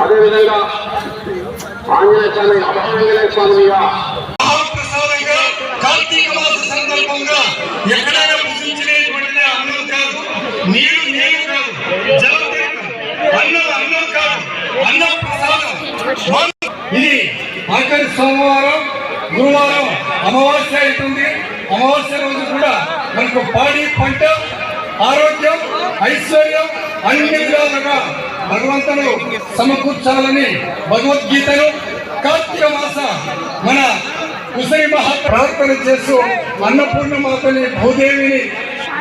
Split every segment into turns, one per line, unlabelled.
అదేవిధంగా ఆంజనేయ స్వామి అభయాంజనేయ స్వామిగా
కార్తీక మాస సందర్భంగా ఎక్కడైనా భుజించినటువంటిది అన్నం కాదు నీరు నీరు కాదు జలం అన్నం అన్నం కాదు అన్నం ప్రసాదం. ఇది ఆఖరి సోమవారం గురువారం అమావాస్య అవుతుంది. అమావాస్య రోజు కూడా మనకు పాడి పంట ఆరోగ్యం ఐశ్వర్యం అన్ని విధాలుగా భగవంతుడు సమకూర్చాలని భగవద్గీతను కార్తీక మాస మన కుసరి మహా ప్రార్థన చేస్తూ అన్నపూర్ణ మాతని భూదేవిని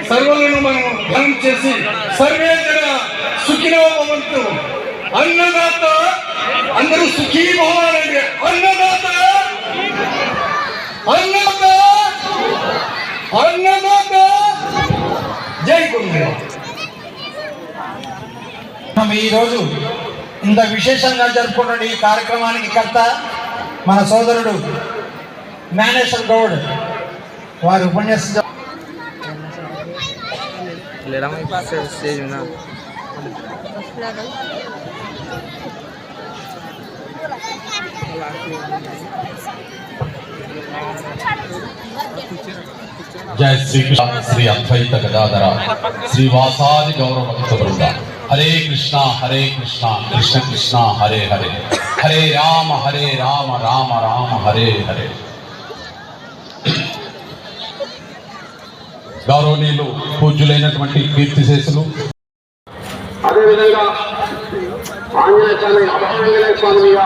సర్వలను మనం ధ్యానం చేసి సర్వే జన సుఖినో భవంతు అన్నదాత అందరూ సుఖీ భవాలండి అన్నదాత! అన్నదాత! అన్న
మనం ఈరోజు ఇంత విశేషంగా జరుపుకున్న ఈ కార్యక్రమానికి కర్త మన సోదరుడు జ్ఞానేశ్వర్ గౌడ్ వారి ఉపన్యాసం.
జయ శ్రీకృష్ణ శ్రీ అద్వైత గదాధర శ్రీవాసాది గౌరవ భక్త బృంద హరే కృష్ణ హరే కృష్ణ కృష్ణ కృష్ణ హరే హరే. హరే రామ హరే రామ రామ రామ హరే హరే. గౌరవనీయులు పూజ్యులైనటువంటి కీర్తిశేషులు.
అదేవిధంగా ఆంజనేయ స్వామి అభయ స్వామిగా